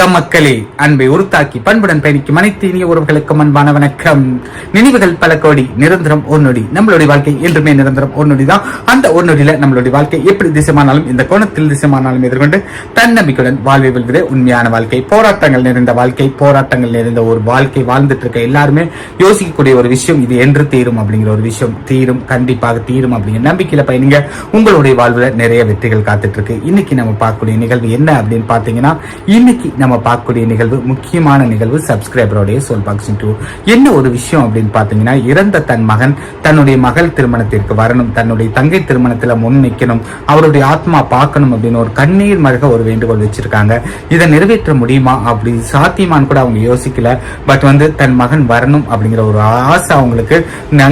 வணக்கம் மக்களே. அன்பை உருத்தாக்கி பண்புடன் பயணிக்கும் அனைத்து இனிய உறவுகளுக்கும் அன்பான வணக்கம். நினைவுகள் பல கோடி நிரந்தரம் ஒரு நொடி. நம்மளுடைய வாழ்க்கை என்றுமே நிரந்தரம் ஒரு நொடி தான். அந்த ஒரு நொடியில நம்மளுடைய வாழ்க்கை எப்படி திசைமானாலும் இந்த கோணத்தில் திசைமானாலும் எதிர்கொண்டு தன்னம்பிக்கையுடன் வாழ்வை வெல்வதே உண்மையான வாழ்க்கை. போராட்டங்கள் நிறைந்த வாழ்க்கை போராட்டங்கள் நிறைந்த ஒரு வாழ்க்கை வாழ்ந்துட்டு இருக்க எல்லாருமே யோசிக்கக்கூடிய ஒரு விஷயம் இது என்று தீரும் அப்படிங்கிற ஒரு விஷயம் தீரும் கண்டிப்பாக தீரும் அப்படிங்கிற நம்பிக்கையில பயணிங்க. உங்களுடைய வாழ்வுல நிறைய வெற்றிகள் காத்துட்டு இருக்கு. இன்னைக்கு நம்ம பார்க்கக்கூடிய நிகழ்வு என்ன அப்படின்னு பாத்தீங்கன்னா இன்னைக்கு நம்ம நம்ம பார்க்கக்கூடிய நிகழ்வு முக்கியமான நிகழ்வு சப்ஸ்கிரைபரோடைய சோல் பாக்ஸிங் டூ என்ன ஒரு விஷயம் அப்படின்னு பார்த்தீங்கன்னா இறந்த தன் மகன் தன்னுடைய மகள் திருமணத்திற்கு வரணும் தன்னுடைய தங்கை திருமணத்தில் முன் நிற்கணும் அவருடைய ஆத்மா பார்க்கணும் அப்படின்னு ஒரு கண்ணீர் மருக ஒரு வேண்டுகோள் வச்சிருக்காங்க. இதை நிறைவேற்ற முடியுமா அப்படி சாத்தியமான்னு கூட அவங்க யோசிக்கல. பட் வந்து தன் மகன் வரணும் அப்படிங்கிற ஒரு ஆசை அவங்களுக்கு.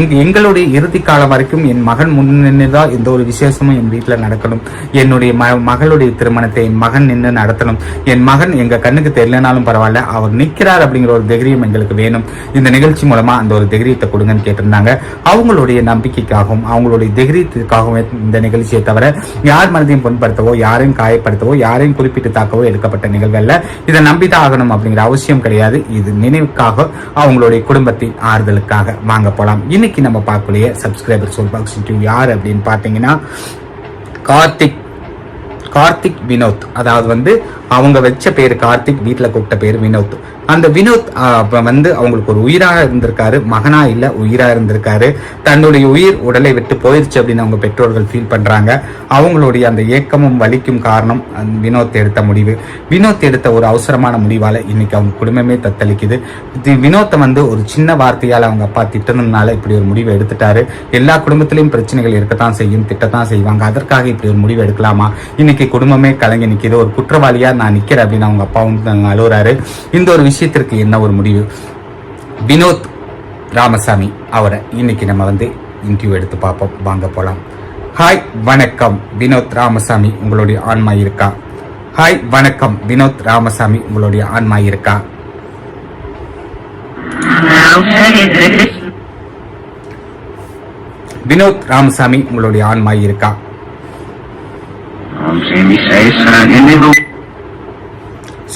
எங்களுடைய இறுதி காலம் வரைக்கும் என் மகன் முன்னின்னுதான் எந்த ஒரு விசேஷமும் என் வீட்டில் நடக்கணும். என்னுடைய மகளுடைய திருமணத்தை என் மகன் நின்று நடத்தணும். என் மகன் எங்க கண்ணுக்கு தெரியலனாலும் பரவாயில்ல. அவர் நிற்கிறார் அப்படிங்கிற ஒரு தைரியம் எங்களுக்கு வேணும். இந்த நிகழ்ச்சி மூலமா அந்த ஒரு தைரியத்தை கொடுங்கன்னு கேட்டிருந்தாங்க. அவங்களுடைய நம்பிக்கைக்காகவும் அவங்களுடைய தைரியத்துக்காகவும் இந்த நிகழ்ச்சியை தவிர யார் மனதையும் புண்படுத்தவோ யாரையும் காயப்படுத்தவோ யாரையும் குறிப்பிட்டு தாக்கவோ எடுக்கப்பட்ட நிகழ்வல்ல இதை நம்பிதான் ஆகணும் அப்படிங்கிற அவசியம் கிடையாது. இது நினைவுக்காக அவங்களுடைய குடும்பத்தின் ஆறுதலுக்காக. வாங்க போலாம். இன்னைக்கு நம்ம பார்க்கக்கூடிய சப்ஸ்கிரைபர் சோல் பாக்ஸ் யார் அப்படின்னு பார்த்தீங்கன்னா கார்த்திக் கார்த்திக் வினோத். அதாவது வந்து அவங்க வச்ச பேர் கார்த்திக் வீட்டில் கூப்பிட்ட பேர் வினோத். அந்த வினோத் வந்து அவங்களுக்கு ஒரு உயிராக இருந்திருக்காரு மகனா இல்ல உயிரா இருந்திருக்காரு. தன்னுடைய உயிர் உடலை விட்டு போயிருச்சு அப்படின்னு அவங்க பெற்றோர்கள் ஃபீல் பண்றாங்க. அவங்களுடைய அந்த ஏக்கமும் வலிக்கும் காரணம் வினோத் எடுத்த முடிவு. வினோத் எடுத்த ஒரு அவசரமான முடிவால இன்னைக்கு அவங்க குடும்பமே தத்தளிக்குது. வினோத்தை வந்து ஒரு சின்ன வார்த்தையால அவங்க அப்பா திட்டணும்னால இப்படி ஒரு முடிவை எடுத்துட்டாரு. எல்லா குடும்பத்திலையும் பிரச்சனைகள் இருக்கத்தான் செய்யும் திட்டத்தான் செய்வாங்க. அதற்காக இப்படி ஒரு முடிவு எடுக்கலாமா? இன்னைக்கு இன்னைக்கு குடும்பமே கலங்கி நிக்குது. ஒரு குற்றவாளியா நான் நிக்கிறேன் அப்படின்னு அவங்க அப்பாவும் அங்க அழுகுறாரு இந்த ஒரு விஷயத்திற்கு என்ன ஒரு முடிவு? வினோத் ராமசாமி அவரை இன்னைக்கு நம்ம வந்து இன்டர்வியூ எடுத்து பார்ப்போம். வாங்க போலாம். ஹாய் வணக்கம். வினோத் ராமசாமி உங்களுடைய ஆன்மா இருக்கா? ஹாய் வணக்கம். வினோத் ராமசாமி உங்களுடைய ஆன்மா இருக்கா? வினோத் ராமசாமி உங்களுடைய ஆன்மா இருக்கா?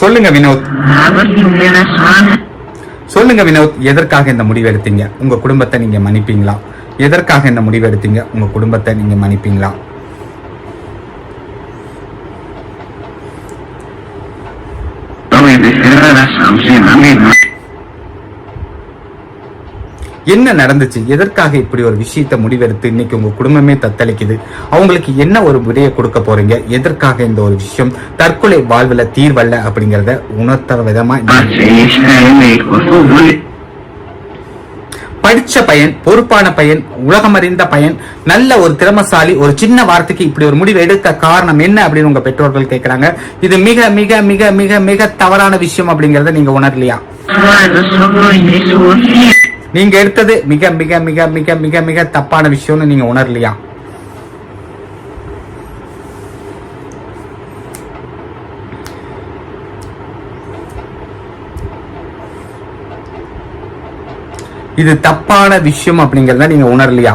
சொல்லுங்க வினோத். சொல்லுங்க வினோத் எதற்காக இந்த முடிவு எடுத்தீங்க? உங்க குடும்பத்தை நீங்க மன்னிப்பீங்களா? எதற்காக இந்த முடிவு எடுத்தீங்க? உங்க குடும்பத்தை நீங்க மன்னிப்பீங்களா? என்ன நடந்துச்சு? எதற்காக இப்படி ஒரு விஷயத்த முடிவெடுத்து இன்னைக்கு உங்க குடும்பமே தத்தளிக்குது? அவங்களுக்கு என்ன ஒரு விடையை கொடுக்க போறீங்க? எதற்காக இந்த ஒரு விஷயம்? தற்கொலை வாழ்வுல தீர்வல்ல அப்படிங்கறத உணர்த்துற விதமா படிச்ச பையன் பொறுப்பான பையன் உலகமறிந்த பையன் நல்ல ஒரு திறமசாலி ஒரு சின்ன வார்த்தைக்கு இப்படி ஒரு முடிவு எடுக்க காரணம் என்ன அப்படின்னு உங்க பெற்றோர்கள் கேக்குறாங்க. இது மிக மிக மிக மிக மிக தவறான விஷயம் அப்படிங்கறத நீங்க உணரலையா? நீங்க எடுத்தது மிக மிக மிக மிக மிக மிக தப்பான விஷயம்னு நீங்க உணரலையா? இது தப்பான விஷயம் அப்படிங்கறத நீங்க உணரலையா?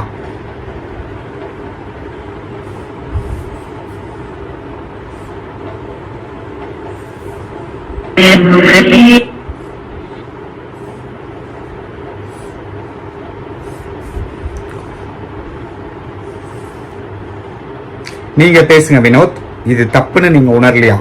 நீங்க பேசுங்க வினோத். இது தப்புன்னு நீங்க உணரலையா.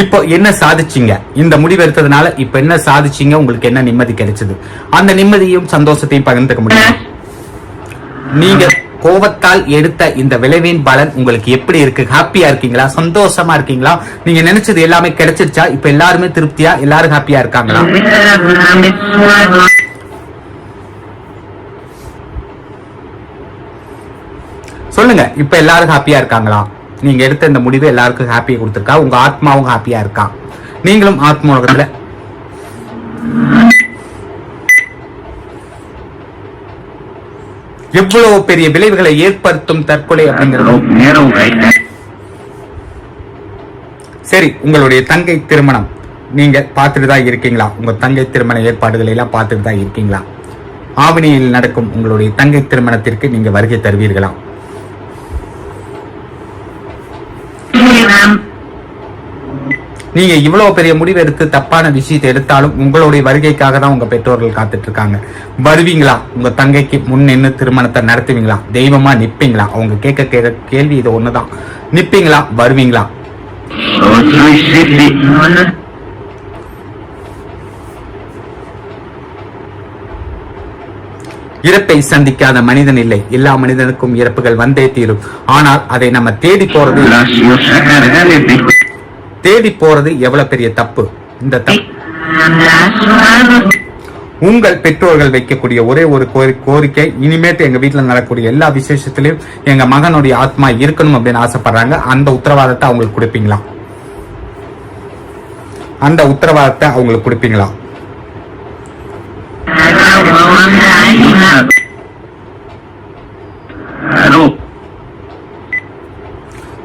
இப்போ என்ன சாதிச்சீங்க? இந்த முடிவு எடுத்ததுனால இப்ப என்ன சாதிச்சீங்க? உங்களுக்கு என்ன நிம்மதி கிடைச்சது? அந்த நிம்மதியும் சந்தோஷத்தையும் பகிர்ந்துக்க முடியும்? நீங்க கோபத்தால் எடுத்த இந்த விளைவின் பலன் உங்களுக்கு எப்படி இருக்கு? ஹாப்பியா இருக்கீங்களா? சந்தோஷமா இருக்கீங்களா? நீங்க நினைச்சது எல்லாமே கிடைச்சிருச்சா? இப்ப எல்லாருமே திருப்தியா? எல்லாரும் ஹாப்பியா இருக்காங்களா? சொல்லுங்க. இப்ப எல்லாரும் ஹாப்பியா இருக்காங்களா? நீங்க எடுத்த இந்த முடிவு எல்லாருக்கும் ஹாப்பியை கொடுத்துருக்கா? உங்க ஆத்மாவும் ஹாப்பியா இருக்கா? நீங்களும் ஆத்மா உலகத்துல எவ்வளவு பெரிய விளைவுகளை ஏற்படுத்தும் தற்கொலை அப்படிங்கிறது. சரி உங்களுடைய தங்கை திருமணம். நீங்க பார்த்துட்டு தான் இருக்கீங்களா? உங்க தங்கை திருமண ஏற்பாடுகளை எல்லாம் பார்த்துட்டு தான் இருக்கீங்களா? ஆவணியில் நடக்கும் உங்களுடைய தங்கை திருமணத்திற்கு நீங்க வருகை தருவீர்களா? நீங்க இவ்வளவு பெரிய முடிவு எடுத்து தப்பான விஷயத்தை எடுத்தாலும் உங்களுடைய வருகைக்காக தான் உங்க பெற்றோர்கள் காத்துட்டு இருக்காங்க வருவீங்களா? உங்க தங்கைக்கு முன் நின்று திருமணத்தை நடத்துவீங்களா? தெய்வமா நிப்பீங்களா? அவங்க கேட்க கேட்க கேள்வி இது ஒண்ணுதான். நிப்பீங்களா? வருவீங்களா? இறப்பை சந்திக்காத மனிதன் இல்லை. எல்லா மனிதனுக்கும் இறப்புகள் வந்தே தீரும். ஆனால் அதை நம்ம தேடி போறது தேடி போறது எவ்வளவு பெரிய தப்பு? இந்த தப்பு. உங்கள் பெற்றோர்கள் வைக்கக்கூடிய ஒரே ஒரு கோரி- கோரிக்கை இனிமேட்டு எங்க வீட்டுல நடக்கக்கூடிய எல்லா விசேஷத்திலையும் எங்க மகனுடைய ஆத்மா இருக்கணும் அப்படின்னு ஆசைப்படுறாங்க. அந்த உத்தரவாதத்தை அவங்களுக்கு கொடுப்பீங்களா? அந்த உத்தரவாதத்தை அவங்களுக்கு கொடுப்பீங்களா?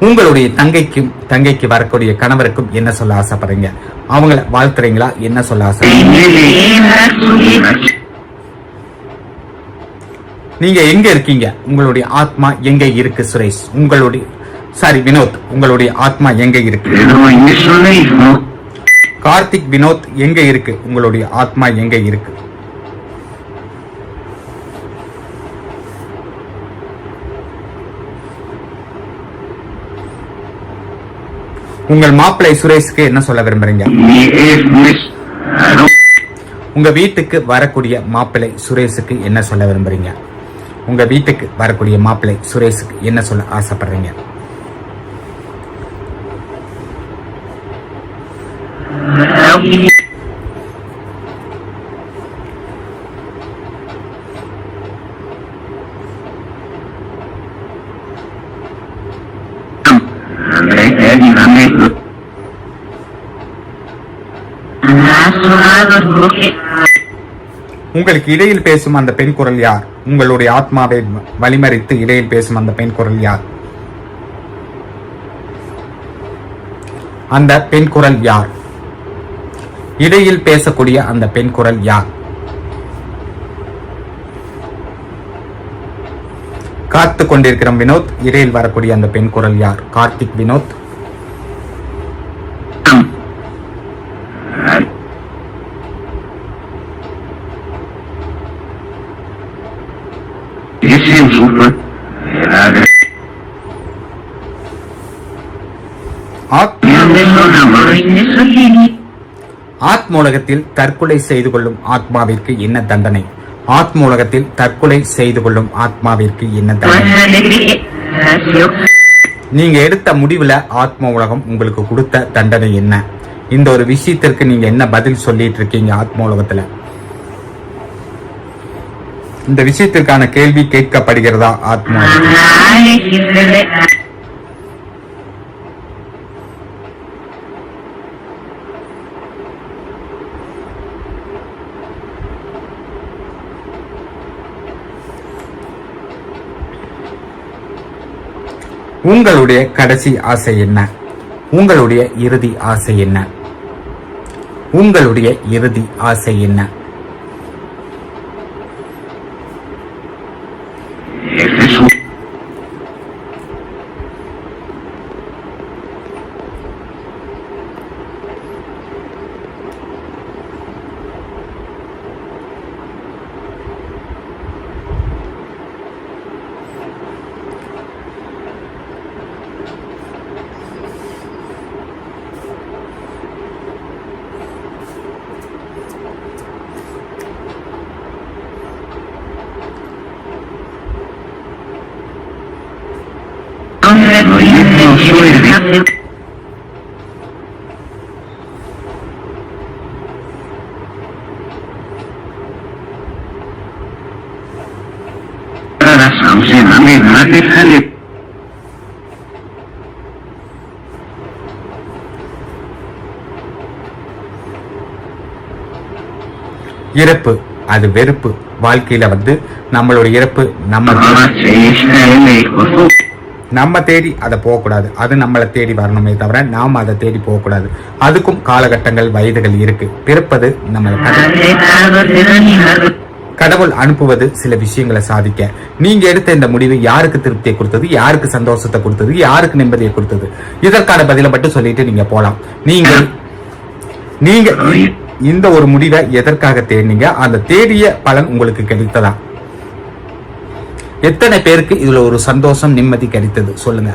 உங்களுடைய தங்கைக்கும் தங்கைக்கு வரக்கூடிய கணவருக்கும் என்ன சொல்ல ஆசைப்படுறீங்க? அவங்கள வாழ்த்துறீங்களா? என்ன சொல்ல ஆசைப்படுறீங்க? நீங்க எங்க இருக்கீங்க? உங்களுடைய ஆத்மா எங்க இருக்கு சுரேஷ்? உங்களுடைய சாரி வினோத் உங்களுடைய ஆத்மா எங்க இருக்கு? கார்த்திக் வினோத் எங்க இருக்கு? உங்களுடைய ஆத்மா எங்க இருக்கு? உங்கள் மாப்பிள்ளை சுரேஷ்க்கு என்ன சொல்ல விரும்புறீங்க? உங்க வீட்டுக்கு வரக்கூடிய மாப்பிள்ளை சுரேஷுக்கு என்ன சொல்ல விரும்புறீங்க? உங்க வீட்டுக்கு வரக்கூடிய மாப்பிள்ளை சுரேஷுக்கு என்ன சொல்ல ஆசைப்படுறீங்க? André, உங்களுக்கு இடையில் பேசும் அந்த பெண் குரல் யார்? உங்களுடைய ஆத்மாவை வழிமறித்து இடையில் பேசும் அந்த பெண் குரல் யார்? அந்த பெண் குரல் யார்? இடையில் பேசக்கூடிய அந்த பெண் குரல் யார்? காத்து கொண்டிருக்கிற வினோத் இடையில் வரக்கூடிய அந்த பெண் குரல் யார்? கார்த்திக் வினோத். ஆத்மூலகத்தில் தற்கொலை செய்து கொள்ளும் ஆத்மாவிற்கு என்ன தண்டனை? ஆத்மூலகத்தில் தற்கொலை செய்து கொள்ளும் ஆத்மாவிற்கு என்ன தண்டனை? நீங்க எடுத்த முடிவுல ஆத்ம உலகம் உங்களுக்கு கொடுத்த தண்டனை என்ன? இந்த ஒரு விஷயத்திற்கு நீங்க என்ன பதில் சொல்லிட்டு இருக்கீங்க ஆத்ம உலகத்துல இந்த விஷயத்திற்கான கேள்வி கேட்கப்படுகிறதா ஆத்மா? உங்களுடைய கடைசி ஆசை என்ன? உங்களுடைய இறுதி ஆசை என்ன? உங்களுடைய இறுதி ஆசை என்ன? இறப்பு அது வெறுப்பு. வாழ்க்கையில வந்து நம்மளோட இறப்பு நம்ம நம்ம தேடி அதை போகக்கூடாது. அது நம்மளை தேடி வரணுமே தவிர நாம் அதை தேடி போகக்கூடாது. அதுக்கும் காலகட்டங்கள் வயதுகள் இருக்கு. பிறப்பது நம்மளை கடவுள் அனுப்புவது சில விஷயங்களை சாதிக்க. நீங்க எடுத்த இந்த முடிவு யாருக்கு திருப்தியை கொடுத்தது? யாருக்கு சந்தோஷத்தை கொடுத்தது? யாருக்கு நிம்மதியை கொடுத்தது? இதற்கான பதிலை மட்டும் சொல்லிட்டு நீங்க போலாம். நீங்க நீங்க இந்த ஒரு முடிவை எதற்காக தேடினீங்க? அந்த தேடிய பலன் உங்களுக்கு கிடைத்ததா? எத்தனை பேருக்கு இதுல ஒரு சந்தோஷம் நிம்மதி கிடைத்தது? சொல்லுங்க.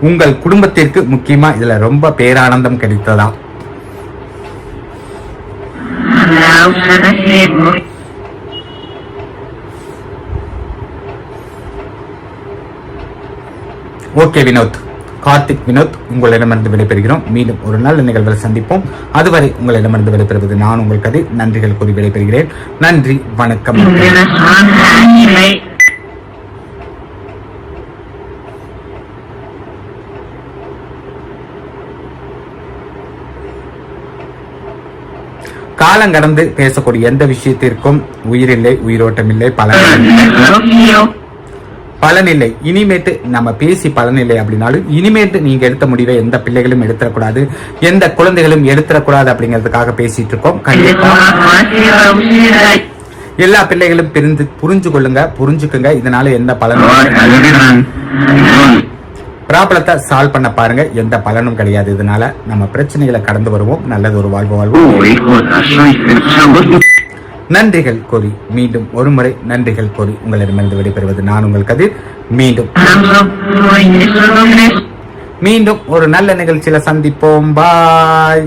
உங்கள் குடும்பத்திற்கு முக்கியமா இதுல ரொம்ப பேரானந்தம் கிடைத்ததா? ஓகே வினோத். கார்த்திக் வினோத் உங்களிடமிருந்து விடைபெறுகிறோம். மீண்டும் ஒரு நாள் நிகழ்வில் சந்திப்போம். அதுவரை உங்களிடமிருந்து விடைபெறுவது நான் உங்கள் கதை நன்றிகள் கூறி விடைபெறுகிறேன். நன்றி வணக்கம். காலம் கடந்து பேசக்கூடிய எந்த விஷயத்திற்கும் உயிரில்லை உயிரோட்டமில்லை பல பலனில்லை. இனிமேட்டு நம்ம பேசி பலனில்லை அப்படின்னாலும் இனிமேட்டு நீங்க எடுத்த முடிவை எந்த பிள்ளைகளும் எடுத்துடக்கூடாது எந்த குழந்தைகளும் எடுத்துடக்கூடாது அப்படிங்கிறதுக்காக பேசிட்டு இருக்கோம். கண்டிப்பா. எல்லா பிள்ளைகளும் பிரிந்து புரிஞ்சு கொள்ளுங்க புரிஞ்சுக்குங்க. இதனால எந்த பலனும் ப்ராப்ளத்தை சால்வ் பண்ண பாருங்க. எந்த பலனும் கிடையாது. இதனால நம்ம பிரச்சனைகளை கடந்து வருவோம். நல்லது ஒரு வாழ்வு வாழ்வோம். நன்றிகள் கூறி மீண்டும் ஒருமுறை நன்றிகள் கூறி உங்களிடமிருந்து விடைபெறுவது நான் உங்கள் கதிர். மீண்டும் மீண்டும் ஒரு நல்ல நிகழ்ச்சியில சந்திப்போம். பாய்